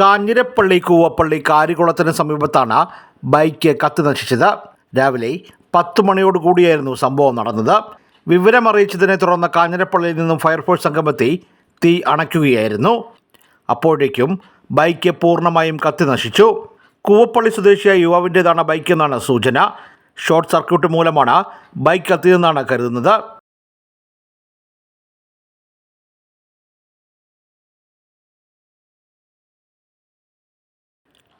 കാഞ്ഞിരപ്പള്ളി കൂവപ്പള്ളി കാരികുളത്തിന് സമീപത്താണ് ബൈക്ക് കത്തി നശിച്ചത്. രാവിലെ പത്ത് മണിയോടുകൂടിയായിരുന്നു സംഭവം നടന്നത്. വിവരമറിയിച്ചതിനെ തുടർന്ന് കാഞ്ഞിരപ്പള്ളിയിൽ നിന്നും ഫയർഫോഴ്സ് സംഘമെത്തി തീ അണയ്ക്കുകയായിരുന്നു. അപ്പോഴേക്കും ബൈക്ക് പൂർണമായും കത്തി നശിച്ചു. കൂവപ്പള്ളി സ്വദേശിയായ യുവാവിന്റേതാണ് ബൈക്ക് എന്നാണ് സൂചന. ഷോർട്ട് സർക്യൂട്ട് മൂലമാണ് ബൈക്ക് കത്തിയതെന്നാണ് കരുതുന്നത്.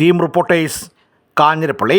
Team reporters Kanjirappally